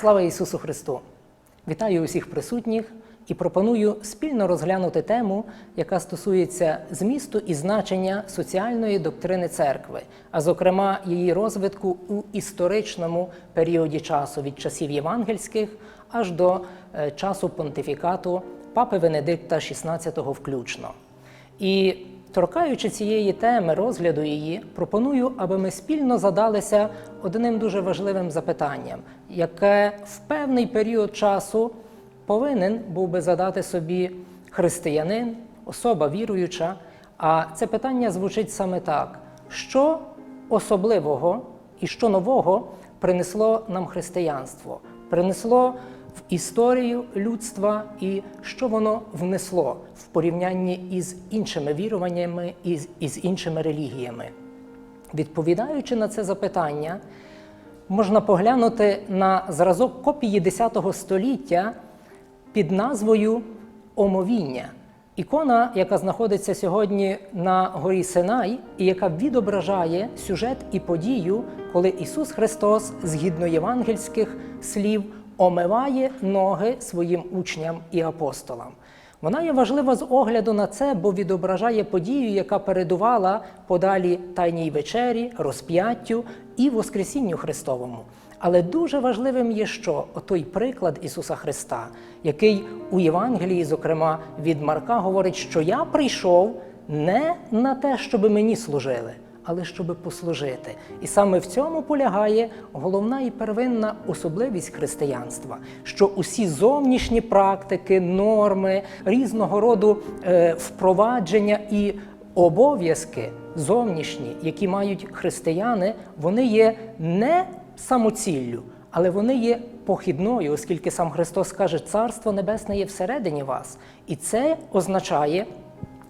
Слава Ісусу Христу! Вітаю усіх присутніх і пропоную спільно розглянути тему, яка стосується змісту і значення соціальної доктрини церкви, а зокрема її розвитку у історичному періоді часу від часів євангельських аж до е, часу понтифікату Папи Венедикта XVI включно. І торкаючи цієї теми, розгляду її, пропоную, аби ми спільно задалися одним дуже важливим запитанням, яке в певний період часу повинен був би задати собі християнин, особа віруюча. А це питання звучить саме так: що особливого і що нового принесло нам християнство? Принесло в історію людства і що воно внесло в порівнянні із іншими віруваннями і з- іншими релігіями. Відповідаючи на це запитання, можна поглянути на зразок копії X століття під назвою Омовіння. Ікона, яка знаходиться сьогодні на горі Синай, і яка відображає сюжет і подію, коли Ісус Христос, згідно євангельських слів, омиває ноги своїм учням і апостолам. Вона є важлива з огляду на це, бо відображає подію, яка передувала подалі Тайній вечері, розп'яттю і Воскресінню Христовому. Але дуже важливим є що отой приклад Ісуса Христа, який у Євангелії, зокрема від Марка, говорить, що я прийшов не на те, щоб мені служили, але щоб послужити. І саме в цьому полягає головна і первинна особливість християнства, що усі зовнішні практики, норми, різного роду е, впровадження і обов'язки зовнішні, які мають християни, вони є не самоціллю, але вони є похідною, оскільки сам Христос каже, Царство Небесне є всередині вас. І це означає,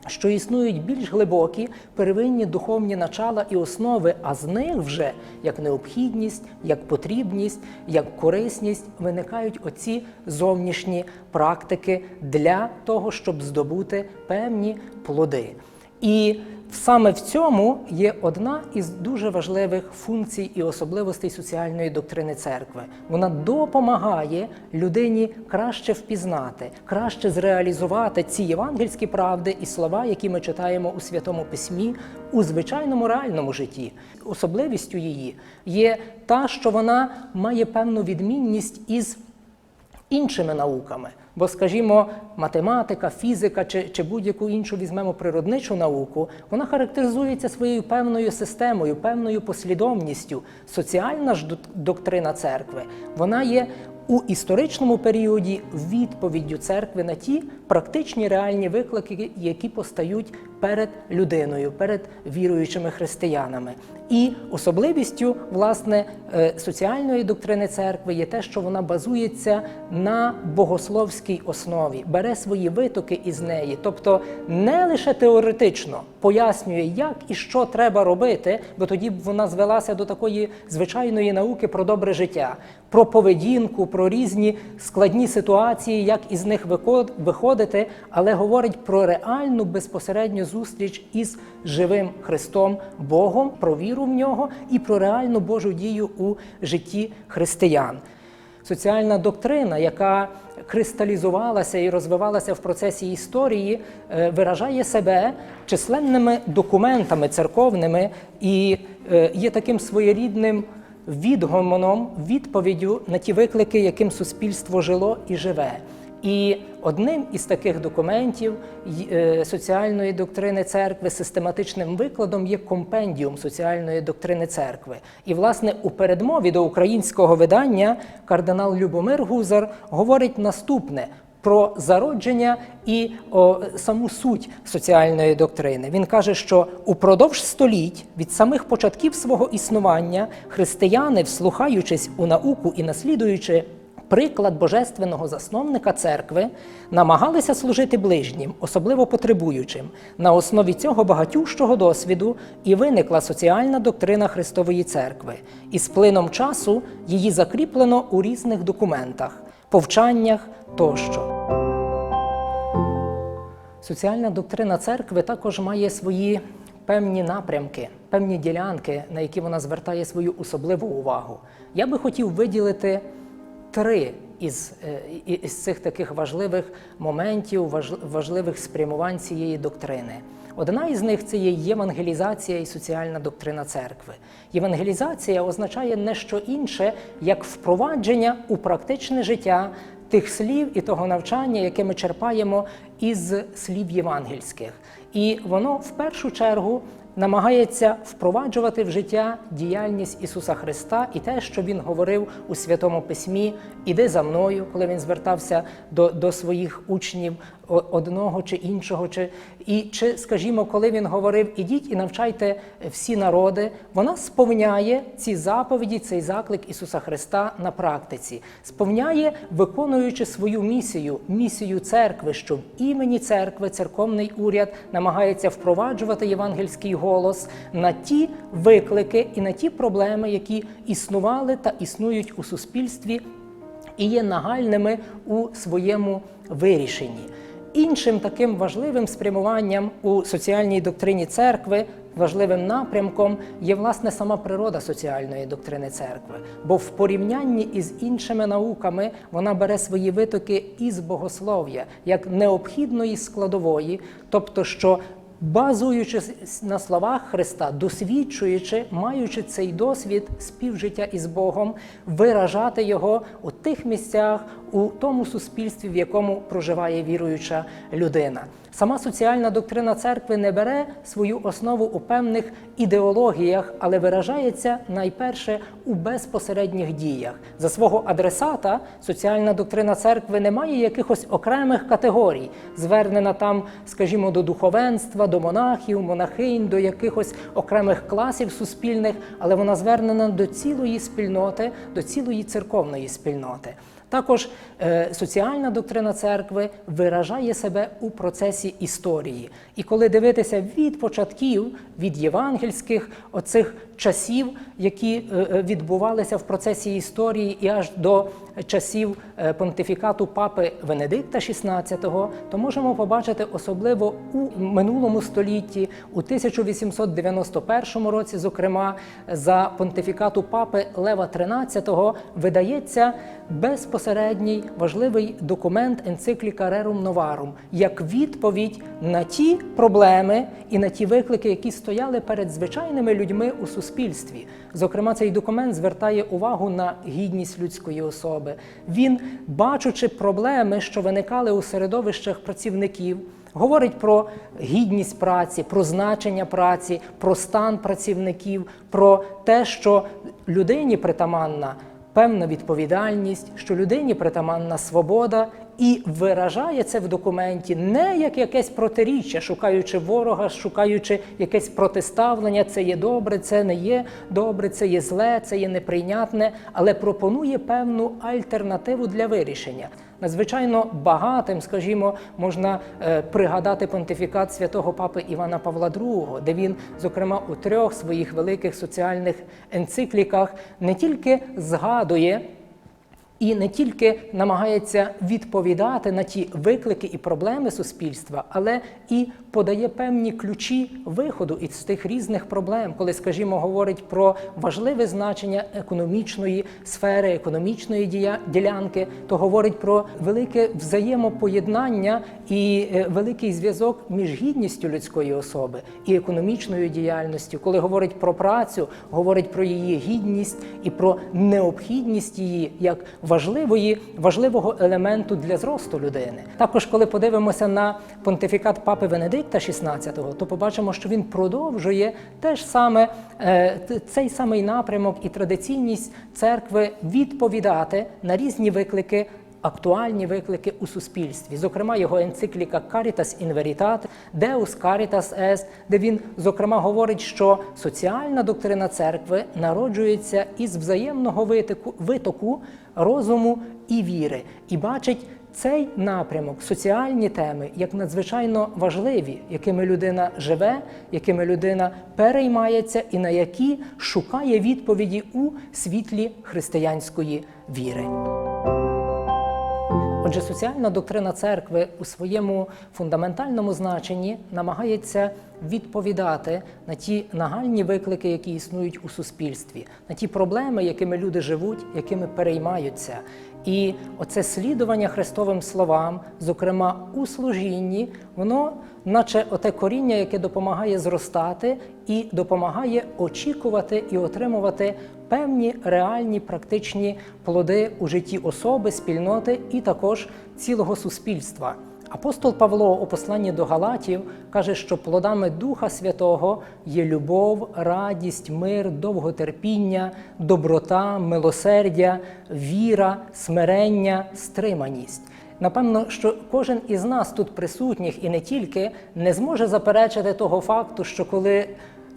що існують більш глибокі первинні духовні начала і основи, а з них вже як необхідність, як потрібність, як корисність виникають оці зовнішні практики для того, щоб здобути певні плоди. І саме в цьому є одна із дуже важливих функцій і особливостей соціальної доктрини церкви. Вона допомагає людині краще впізнати, краще зреалізувати ці євангельські правди і слова, які ми читаємо у Святому Письмі у звичайному реальному житті. Особливістю її є та, що вона має певну відмінність із іншими науками. Бо, скажімо, математика, фізика чи, чи будь-яку іншу візьмемо природничу науку, вона характеризується своєю певною системою, певною послідовністю. Соціальна ж доктрина церкви вона є у історичному періоді відповіддю церкви на ті практичні реальні виклики, які постають перед людиною, перед віруючими християнами. І особливістю власне е, соціальної доктрини церкви є те, що вона базується на богословській основі, бере свої витоки із неї, тобто не лише теоретично пояснює, як і що треба робити, бо тоді б вона звелася до такої звичайної науки про добре життя, про поведінку, про різні складні ситуації, як із них виходити, але говорить про реальну безпосередню зустріч із живим Христом Богом, про віру в нього і про реальну Божу дію у житті християн. Соціальна доктрина, яка кристалізувалася і розвивалася в процесі історії, е, виражає себе численними документами церковними і е, є таким своєрідним відгомоном, відповіддю на ті виклики, яким суспільство жило і живе. І одним із таких документів е, соціальної доктрини церкви, систематичним викладом є компендіум соціальної доктрини церкви. І, власне, у передмові до українського видання кардинал Любомир Гузар говорить наступне. Про зародження і о, саму суть соціальної доктрини. Він каже, що упродовж століть від самих початків свого існування християни, вслухаючись у науку і наслідуючи приклад божественного засновника церкви, намагалися служити ближнім, особливо потребуючим. На основі цього багатющого досвіду і виникла соціальна доктрина Христової церкви. І з плином часу її закріплено у різних документах, повчаннях тощо. Соціальна доктрина церкви також має свої певні напрямки, певні ділянки, на які вона звертає свою особливу увагу. Я би хотів виділити три із, е, із цих таких важливих моментів, важливих спрямувань цієї доктрини. Одна із них це є євангелізація і соціальна доктрина церкви. Євангелізація означає не що інше, як впровадження у практичне життя тих слів і того навчання, яке ми черпаємо із слів євангельських. І воно в першу чергу намагається впроваджувати в життя діяльність Ісуса Христа і те, що Він говорив у Святому Письмі, іди за мною, коли він звертався до, до своїх учнів одного чи іншого, чи, і чи, скажімо, коли він говорив ідіть і навчайте всі народи, вона сповняє ці заповіді, цей заклик Ісуса Христа на практиці, сповняє, виконуючи свою місію, місію церкви, що в імені церкви церковний уряд намагається впроваджувати євангельський голос на ті виклики і на ті проблеми, які існували та існують у суспільстві і є нагальними у своєму вирішенні. Іншим таким важливим спрямуванням у соціальній доктрині церкви, важливим напрямком є власне сама природа соціальної доктрини церкви. Бо в порівнянні із іншими науками вона бере свої витоки із богослов'я як необхідної складової, тобто що базуючись на словах Христа, досвідчуючи, маючи цей досвід співжиття із Богом, виражати його у тих місцях, у тому суспільстві, в якому проживає віруюча людина. Сама соціальна доктрина церкви не бере свою основу у певних ідеологіях, але виражається найперше у безпосередніх діях. За свого адресата соціальна доктрина церкви не має якихось окремих категорій, звернена там, скажімо, до духовенства, до монахів, монахинь, до якихось окремих класів суспільних, але вона звернена до цілої спільноти, до цілої церковної спільноти. Також е, соціальна доктрина церкви виражає себе у процесі історії. І коли дивитися від початків, від євангельських оцих часів, які е, е, відбувалися в процесі історії, і аж до часів е, понтифікату папи Венедикта XVI, то можемо побачити особливо у минулому столітті, у 1891 році, зокрема, за понтифікату папи Лева XIII видається безпосередній важливий документ енцикліка Rerum Novarum як відповідь на ті проблеми і на ті виклики, які стояли перед звичайними людьми у суспільстві. Зокрема, цей документ звертає увагу на гідність людської особи. Він, бачучи проблеми, що виникали у середовищах працівників, говорить про гідність праці, про значення праці, про стан працівників, про те, що людині притаманна певна відповідальність, що людині притаманна свобода, і виражає це в документі не як якесь протиріччя, шукаючи ворога, шукаючи якесь протиставлення, це є добре, це не є добре, це є зле, це є неприйнятне, але пропонує певну альтернативу для вирішення. Надзвичайно багатим, скажімо, можна е, пригадати понтифікат святого папи Івана Павла II, де він, зокрема, у трьох своїх великих соціальних енцикліках не тільки згадує. І не тільки намагається відповідати на ті виклики і проблеми суспільства, але і подає певні ключі виходу із тих різних проблем, коли, скажімо, говорить про важливе значення економічної сфери, економічної ділянки, то говорить про велике взаємопоєднання і е, великий зв'язок між гідністю людської особи і економічною діяльністю. Коли говорить про працю, говорить про її гідність і про необхідність її як важливої, важливого елементу для зросту людини. Також, коли подивимося на понтифікат папи Венедикта XVI, то побачимо, що він продовжує теж саме е, цей самий напрямок і традиційність церкви відповідати на різні виклики. Актуальні виклики у суспільстві, зокрема його енцикліка Caritas in Veritate, Deus Caritas Est, де він зокрема говорить, що соціальна доктрина церкви народжується із взаємного витоку, витоку розуму і віри, і бачить цей напрямок, соціальні теми, як надзвичайно важливі, якими людина живе, якими людина переймається, і на які шукає відповіді у світлі християнської віри. Отже, соціальна доктрина церкви у своєму фундаментальному значенні намагається відповідати на ті нагальні виклики, які існують у суспільстві, на ті проблеми, якими люди живуть, якими переймаються. І оце слідування Христовим словам, зокрема у служінні, воно, наче оте коріння, яке допомагає зростати і допомагає очікувати і отримувати певні реальні практичні плоди у житті особи, спільноти і також цілого суспільства. Апостол Павло у посланні до Галатів каже, що плодами Духа Святого є любов, радість, мир, довготерпіння, доброта, милосердя, віра, смирення, стриманість. Напевно, що кожен із нас тут присутніх і не тільки не зможе заперечити того факту, що коли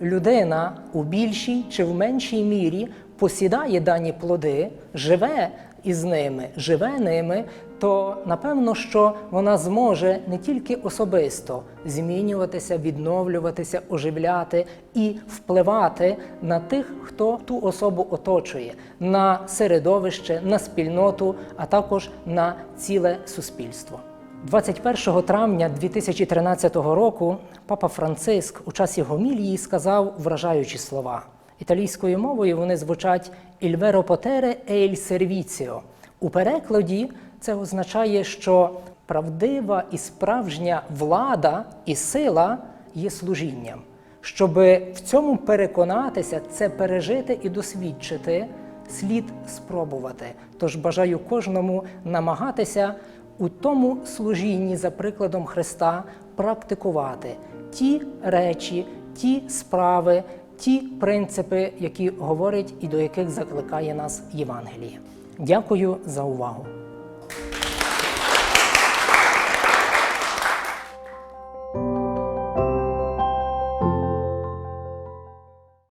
людина у більшій чи в меншій мірі посідає дані плоди, живе із ними, живе ними, то напевно, що вона зможе не тільки особисто змінюватися, відновлюватися, оживляти і впливати на тих, хто ту особу оточує, на середовище, на спільноту, а також на ціле суспільство. 21 травня 2013 року папа Франциск у часі гомілії сказав вражаючі слова. Італійською мовою вони звучать «Il vero potere è il servizio». У перекладі це означає, що правдива і справжня влада і сила є служінням. Щоб в цьому переконатися, це пережити і досвідчити, слід спробувати. Тож бажаю кожному намагатися у тому служінні за прикладом Христа практикувати ті речі, ті справи, ті принципи, які говорить і до яких закликає нас Євангеліє. Дякую за увагу.